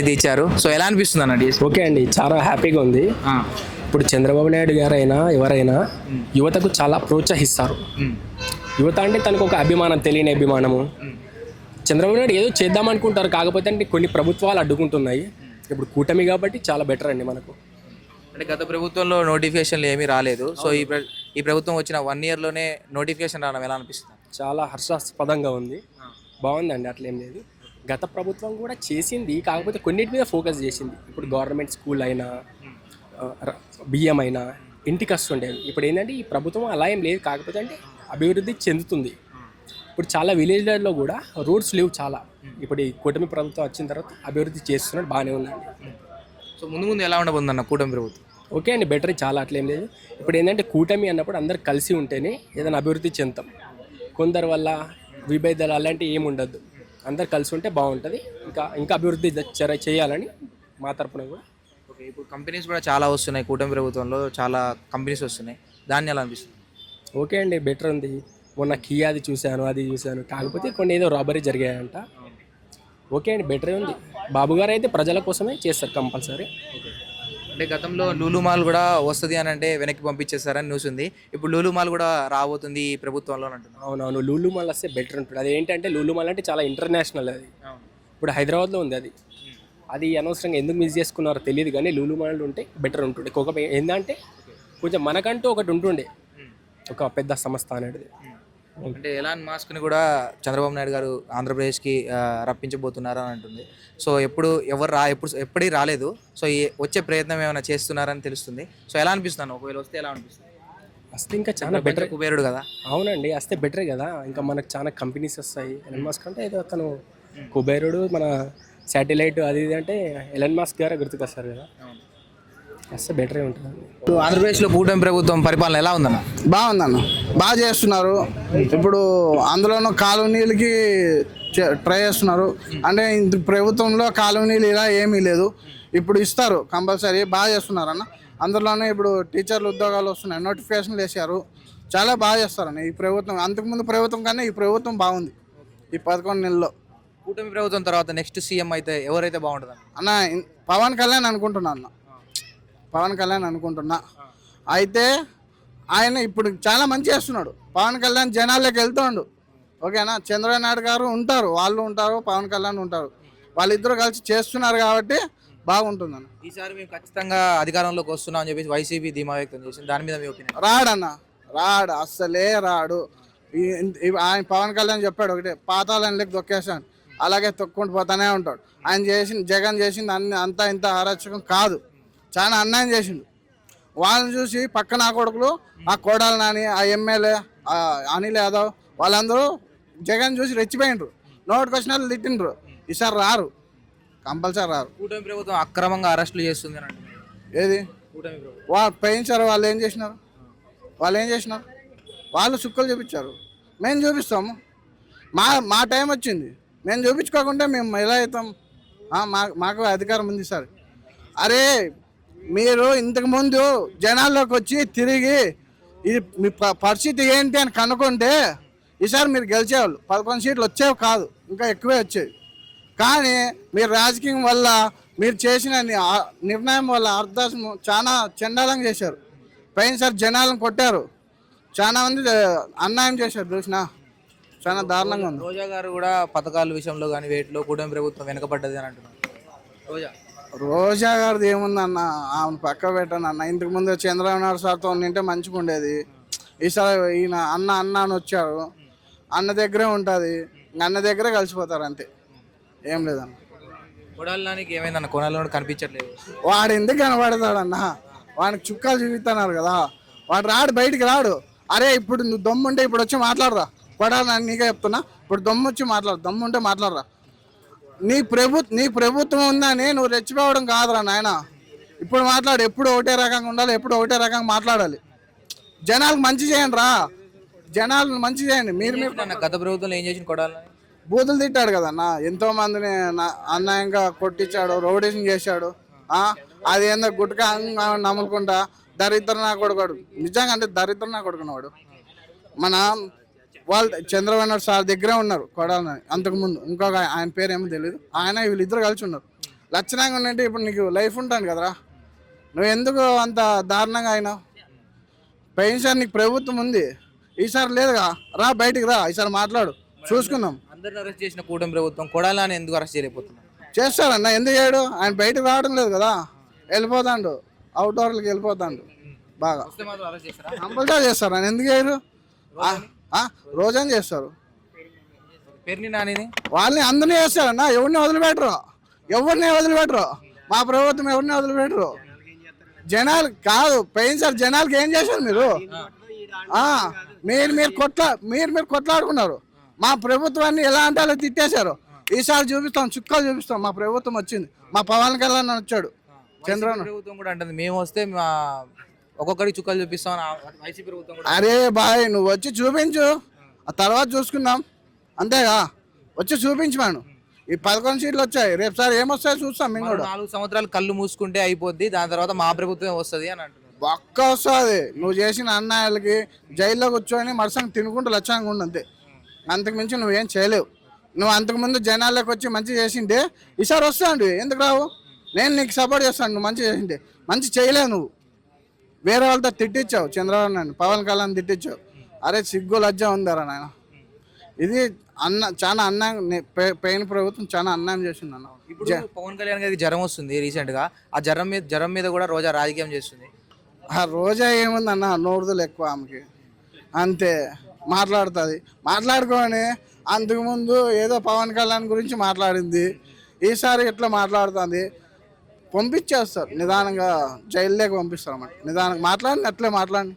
అయితే ఇచ్చారు సో ఎలా అనిపిస్తుంది అన్న DSP? ఓకే అండి చాలా హ్యాపీగా ఉంది. ఇప్పుడు చంద్రబాబు నాయుడు గారైనా ఎవరైనా యువతకు చాలా ప్రోత్సహిస్తారు. యువత అంటే తనకు ఒక అభిమానం తెలియని అభిమానము. చంద్రబాబు నాయుడు ఏదో చేద్దాం అనుకుంటారు కాకపోతే అంటే కొన్ని ప్రభుత్వాలు అడ్డుకుంటున్నాయి. ఇప్పుడు కూటమి కాబట్టి చాలా బెటర్ అండి మనకు. అంటే గత ప్రభుత్వంలో నోటిఫికేషన్లు ఏమీ రాలేదు. సో ఈ ఈ ప్రభుత్వం వచ్చిన వన్ ఇయర్లోనే నోటిఫికేషన్ రావడం ఎలా అనిపిస్తుంది? చాలా హర్షాస్పదంగా ఉంది. బాగుందండి అట్లేం లేదు. గత ప్రభుత్వం కూడా చేసింది కాకపోతే కొన్నిటి మీద ఫోకస్ చేసింది. ఇప్పుడు గవర్నమెంట్ స్కూల్ అయినా బియ్యం అయినా ఇంటికి వస్తుండేది ఇప్పుడు ఏంటంటే ఈ ప్రభుత్వం అలా ఏం లేదు. కాకపోతే అంటే అభివృద్ధి చెందుతుంది. ఇప్పుడు చాలా విలేజ్లలో కూడా రోడ్స్ లేవు చాలా. ఇప్పుడు ఈ కూటమి ప్రభుత్వం వచ్చిన తర్వాత అభివృద్ధి చేస్తున్నట్టు బాగానే ఉందండి సో ముందు ముందు ఎలా ఉండబోతుందన్న కూటమి ప్రభుత్వం? ఓకే అండి బెటర్ చాలా అట్లేం లేదు. ఇప్పుడు ఏంటంటే కూటమి అన్నప్పుడు అందరు కలిసి ఉంటేనే ఏదైనా అభివృద్ధి చెందుతాం. కొందరు వల్ల విభేదాలు అలాంటివి ఏమి ఉండద్దు. అందరు కలిసి ఉంటే బాగుంటుంది. ఇంకా ఇంకా అభివృద్ధి చేయాలని మా తరపున కూడా. ఓకే ఇప్పుడు కంపెనీస్ కూడా చాలా వస్తున్నాయి. కూటమి ప్రభుత్వంలో చాలా కంపెనీస్ వస్తున్నాయి. దాన్ని ఎలా అనిపిస్తుంది? ఓకే అండి బెటర్ ఉంది. మొన్న కియాది చూశాను అది చూశాను. కాకపోతే కొన్ని ఏదో రాబరీ జరిగాయంట. ఓకే. అండి బెటరే ఉంది. బాబు గారు అయితే ప్రజల కోసమే చేస్తారు కంపల్సరీ. అంటే గతంలో లూలు మాల్ కూడా వస్తుంది అని అంటే వెనక్కి పంపించేస్తారని న్యూస్ ఉంది. ఇప్పుడు లూలు మాల్ కూడా రాబోతుంది ఈ ప్రభుత్వంలో అని అంటున్నారు. అవునవును లూలు మాల్ వస్తే బెటర్ ఉంటుంది. అది ఏంటంటే లూలు మాల్ అంటే చాలా ఇంటర్నేషనల్ అది. ఇప్పుడు హైదరాబాద్లో ఉంది అది. అది అనవసరంగా ఎందుకు మిస్ చేసుకున్నారో తెలియదు కానీ లూలు మాల్ ఉంటే బెటర్ ఉంటుండే. ఒక ఏంటంటే కొంచెం మనకంటూ ఒకటి ఉంటుండే. ఒక పెద్ద సంస్థ అనేది. అంటే ఎలాన్ మాస్క్ని కూడా చంద్రబాబు నాయుడు గారు ఆంధ్రప్రదేశ్కి ఆ, రప్పించబోతున్నారు అని అంటుంది. సో ఎప్పుడు ఎవరు రా ఎప్పుడు ఎప్పటికీ రాలేదు. సో ఈ వచ్చే ప్రయత్నం ఏమైనా చేస్తున్నారని తెలుస్తుంది. సో ఎలా అనిపిస్తున్నాను ఒకవేళ వస్తే ఎలా అనిపిస్తుంది? వస్తే ఇంకా చాలా బెటర్ కుబేరుడు కదా. అవునండి వస్తే బెటరే కదా. ఇంకా మనకు చాలా కంపెనీస్ వస్తాయి. ఎలన్ మాస్క్ అంటే ఏదో తను కుబేరుడు మన శాటిలైట్ అది ఇది అంటే ఎలన్ మాస్క్ గారే గుర్తుకొస్తారు కదా. వస్తే బెటరే ఇప్పుడు ఆంధ్రప్రదేశ్లో కూటమి ప్రభుత్వం పరిపాలన ఎలా ఉందన్న? బాగుందన్న. బాగా చేస్తున్నారు. ఇప్పుడు అందులోనూ కాలనీలకి ట్రై చేస్తున్నారు. అంటే ఇంత ప్రభుత్వంలో కాలనీలు ఇలా ఏమీ లేదు. ఇప్పుడు ఇస్తారు కంపల్సరీ. బాగా చేస్తున్నారు అన్న అందులోనే ఇప్పుడు టీచర్లు ఉద్యోగాలు వస్తున్నాయి. నోటిఫికేషన్లు వేసారు. చాలా బాగా చేస్తారన్న ఈ ప్రభుత్వం. అంతకుముందు ప్రభుత్వం కన్నా ఈ ప్రభుత్వం బాగుంది. ఈ పదకొండు నెలల్లో. కూటమి ప్రభుత్వం తర్వాత నెక్స్ట్ సీఎం అయితే ఎవరైతే బాగుంటుంది అన్న పవన్ కళ్యాణ్ అనుకుంటున్నా అన్న. పవన్ కళ్యాణ్ అనుకుంటున్నా. అయితే ఆయన ఇప్పుడు చాలా మంచి చేస్తున్నాడు. పవన్ కళ్యాణ్ జనాల్లోకి వెళ్తుండు. ఓకేనా? చంద్రబాబు నాయుడు గారు ఉంటారు. వాళ్ళు ఉంటారు పవన్ కళ్యాణ్ ఉంటారు. వాళ్ళిద్దరూ కలిసి చేస్తున్నారు కాబట్టి బాగుంటుందన్న. ఈసారి మేము ఖచ్చితంగా అధికారంలోకి వస్తున్నాం అని చెప్పేసి వైసీపీ ధీమా వ్యక్తం చేసింది. దాని మీద మీ ఒపీనియన్? రాడన్న. రాడు. అస్సలే రాడు. ఆయన పవన్ కళ్యాణ్ చెప్పాడు ఒకటే పాతాళంలోకి దొక్కేశాను అలాగే తొక్కుంటూ పోతానే ఉంటాడు. ఆయన చేసిన జగన్ చేసింది అన్ని అంతా ఇంత అరాచకం కాదు. చాలా అన్యాయం చేసిండు. వాళ్ళని చూసి పక్కన ఆ కొడుకులు ఆ కోడాల నాని ఆ ఎమ్మెల్యే ఆ అనిల్ యాదవ్ వాళ్ళందరూ జగన్ చూసి రెచ్చిపోయిండ్రు. నోటికి వచ్చిన వాళ్ళు తిట్టిండ్రు. ఈసారి రారు. కంపల్సరీ రారు. కూటమి ప్రభుత్వం అక్రమంగా అరెస్టులు చేస్తుంది ఏది? కూటమి ప్రభుత్వం. వా పోయించారు వాళ్ళు ఏం చేసినారు? వాళ్ళు ఏం చేసినారు? వాళ్ళు సుక్కలు చూపించారు. మేము చూపిస్తాము. మా మా టైం వచ్చింది. మేము చూపించుకోకుంటే మేము ఎలా అవుతాం? ఆ, మా మాకు అధికారం ఉంది సార్. అరే మీరు ఇంతకుముందు జనాల్లోకి వచ్చి తిరిగి ఇది మీ ప- పరిస్థితి ఏంటి అని కనుక్కుంటే ఈసారి మీరు గెలిచేవాళ్ళు. పదకొండు సీట్లు వచ్చేవి కాదు ఇంకా ఎక్కువే వచ్చేవి. కానీ మీరు రాజకీయం వల్ల మీరు చేసిన నిర్ణయం వల్ల అర్థం చాలా చండాలంగా చేశారు. పోయినసారి జనాలను కొట్టారు. చాలా మంది అన్యాయం చేశారు చూసిన. చాలా దారుణంగా ఉంది. రోజా గారు కూడా పథకాల విషయంలో కానీ వేటిలో కూడా ప్రభుత్వం వెనకబడ్డది అని అంటున్నారు. రోజా. రోజా గారిది ఏముందన్న? ఆమెను పక్క పెట్టాను అన్న. ఇంతకు ముందు చంద్రబాబు నాయుడు సార్తో ఉండింటే మంచిగా ఉండేది. ఈసారి ఈయన అన్న అన్న అని వచ్చారు. అన్న దగ్గరే ఉంటుంది. అన్న దగ్గరే కలిసిపోతారు అంతే. ఏం లేదన్న. కొడాలడానికి ఏమైందన్న? కొనాలని కనిపించట్లేదు. వాడు ఎందుకు కనబడతాడన్న? వాడికి చుక్కాలు చూపిస్తున్నారు కదా. వాడు రాడు బయటికి రాడు. అరే ఇప్పుడు నువ్వు దమ్ముంటే ఇప్పుడు వచ్చి మాట్లాడరా? కొడాలి నేను నీకే చెప్తున్నా. ఇప్పుడు దమ్ము వచ్చి మాట్లాడు. దమ్ము ఉంటే మాట్లాడరా? నీ ప్రభు నీ ప్రభుత్వం ఉందని నువ్వు రెచ్చిపోవడం కాదురా నాయన. ఇప్పుడు మాట్లాడు ఎప్పుడు ఒకటే రకంగా ఉండాలి ఎప్పుడు ఒకటే రకంగా మాట్లాడాలి. జనాలకు మంచి చేయండి రా జనాలను మంచి చేయండి. మీరు మీరు అన్న గత ప్రభుత్వంలో ఏం చేసిన కొడాలని బూతులు తిట్టాడు కదన్న ఎంతో మందిని అన్యాయంగా కొట్టించాడు రౌడీసింగ్ చేశాడు. అది ఏందో గుట్కా నమ్ముకుంటా దరిద్ర నా కొడుకోడు. నిజంగా అంటే దరిద్ర నా కొడుకున్నాడు మన వాళ్ళు చంద్రబాబు నాయుడు సార్ దగ్గరే ఉన్నారు కొడాలని అంతకుముందు ఇంకొక ఆయన పేరు ఏమో తెలియదు ఆయన వీళ్ళిద్దరు కలిసి ఉన్నారు. లక్షణంగా ఉండంటే ఇప్పుడు నీకు లైఫ్ ఉంటాను కదరా. నువ్వు ఎందుకు అంత దారుణంగా అయినావు? పోయినసారి నీకు ప్రభుత్వం ఉంది. ఈసారి లేదుగా. రా బయటికి రా. ఈసారి మాట్లాడు. చూసుకుందాం. అందరిని అరెస్ట్ చేసిన కూటమి ప్రభుత్వం కొడాలని ఎందుకు అరెస్ట్ చేయలేకపోతున్నారు చేస్తాడన్న ఎందుకు చేయడు? ఆయన బయటకు రావడం లేదు కదా. వెళ్ళిపోతాడు. అవుట్ డోర్లకి వెళ్ళిపోతాడు. బాగా. కంపల్సరీ చేస్తారు? ఆయన ఎందుకు చేయరు? రోజని చేస్తారు? పేరుని నానిని? వాళ్ళని అందరినీ చేస్తారన్న ఎవరిని వదిలిపెట్టరు? ఎవరిని వదిలిపెట్టరు? మా ప్రభుత్వం ఎవరిని వదిలిపెట్టరు? జనాలు కాదు పోయినసారి జనాలకి ఏం చేశారు మీరు? మీరు మీరు కొట్లా మీరు మీరు కొట్లాడుకున్నారు. మా ప్రభుత్వాన్ని ఎలా అంటే అలా తిట్టేశారు. ఈసారి చూపిస్తాం చుక్కలు చూపిస్తాం. మా ప్రభుత్వం వచ్చింది. మా పవన్ కళ్యాణ్ వచ్చాడు. చంద్రబాబు ప్రభుత్వం కూడా అంటుంది మేము వస్తే మా ఒక్కొక్కరికి చుక్కలు చూపిస్తాం వైసీపీ ప్రభుత్వం కూడా అరే బాయ్ నువ్వు వచ్చి చూపించు. ఆ తర్వాత చూసుకుందాం. అంతేగా? వచ్చి చూపించు మనం. ఈ పదకొండు సీట్లు వచ్చాయి. రేపు సార్ ఏమొస్తాయో చూస్తాం మేము కూడా. నాలుగు సంవత్సరాలు కళ్ళు మూసుకుంటే అయిపోద్ది. దాని తర్వాత మా ప్రభుత్వమే వస్తుంది అని అంటున్నారు. ఒక్క వస్తుంది. నువ్వు చేసిన అన్యాయాలకి జైల్లో కూర్చొని మరుసంగా తినుకుంటూ లక్ష్యంగా ఉండు అంతే. అంతకు మించి నువ్వేం చేయలేవు. నువ్వు అంతకుముందు జనాల్లోకి వచ్చి మంచి చేసింటే ఈసారి వస్తాండి. ఎందుకు రావు? నేను నీకు సపోర్ట్ చేస్తాను. నువ్వు మంచి చేసింటే. మంచి చేయలేవు నువ్వు. వేరే వాళ్ళతో తిట్టించావు చంద్రబాబు నాయుడు. పవన్ కళ్యాణ్ తిట్టించావు. అరే సిగ్గు లజ్జ ఉందారా నాయన. ఇది అన్న చాలా అన్యాయం నే- పే- పెయిన్ ప్రభుత్వం చాలా అన్యాయం చేసింది అన్న. ఇప్పుడు పవన్ కళ్యాణ్ గారికి జ్వరం వస్తుంది రీసెంట్గా ఆ జ్వరం మీద జ్వరం మీద కూడా రోజా రాజకీయం చేస్తుంది. ఆ రోజా ఏముందన్న నోరుదలు ఎక్కువ ఆమెకి. అంతే మాట్లాడుతుంది. మాట్లాడుకొని అంతకుముందు ఏదో పవన్ కళ్యాణ్ గురించి మాట్లాడింది. ఈసారి ఇట్లా మాట్లాడుతుంది? పంపించేస్తారు. నిదానంగా జైల్లోకి పంపిస్తారు అన్నమాట. నిదానంగా మాట్లాడి అట్లే మాట్లాడి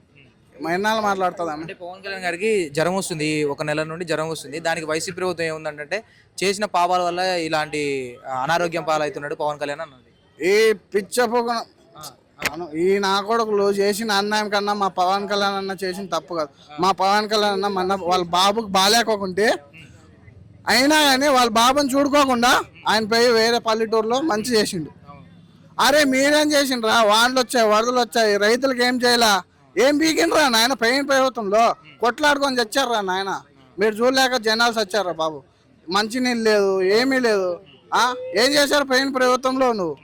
ఎన్నాళ్ళు మాట్లాడుతుంది ఆమె అంటే పవన్ కళ్యాణ్ గారికి జ్వరం వస్తుంది ఒక నెల నుండి జ్వరం వస్తుంది. దానికి వైసీపీ ప్రభుత్వం ఏముందంటే చేసిన పాపాల వల్ల ఇలాంటి అనారోగ్యం పాలవుతున్నాడు పవన్ కళ్యాణ్ అన్నది ఈ పిచ్చ పొగ అను ఈ నా కొడుకులు చేసిన అన్యాయం కన్నా మా పవన్ కళ్యాణ్ అన్న చేసిన తప్పు కాదు. మా పవన్ కళ్యాణ్ అన్న మన వాళ్ళ బాబుకి బాగాలేకోకుంటే అయినా కానీ వాళ్ళ బాబుని చూడుకోకుండా ఆయన పోయి వేరే పల్లెటూరులో మంచి చేసిండు. అరే మీరేం చేసిండ్రా? వానలు వచ్చాయి వరదలు వచ్చాయి రైతులకు ఏం చేయాలా? ఏం పీకిండ్రా నాయన? పైన ప్రభుత్వంలో కొట్లాడుకొని చచ్చారా నాయన? మీరు చూడలేక జనాలు చచ్చారా బాబు. మంచినీళ్ళు లేదు ఏమీ లేదు. ఆ? ఏం చేశారు పైన ప్రభుత్వంలో నువ్వు?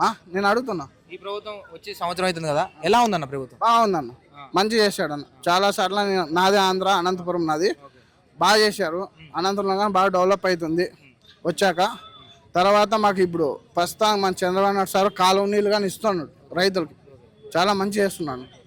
ఆ? నేను అడుగుతున్నా. ఈ ప్రభుత్వం వచ్చి సంవత్సరం అవుతుంది కదా? ఎలా ఉందన్న ప్రభుత్వం? బాగుందన్న మంచి చేశాడు అన్న చాలా సార్లు నాదే ఆంధ్ర అనంతపురం నాది. బాగా చేశారు. అనంతపురం కానీ బాగా డెవలప్ అవుతుంది. వచ్చాక తర్వాత మాకు ఇప్పుడు ప్రస్తుతం మన చంద్రబాబు నాయుడు సార్ కాలువ నీళ్ళు కానీ ఇస్తున్నాడు రైతులకి. చాలా మంచి చేస్తున్నాడు.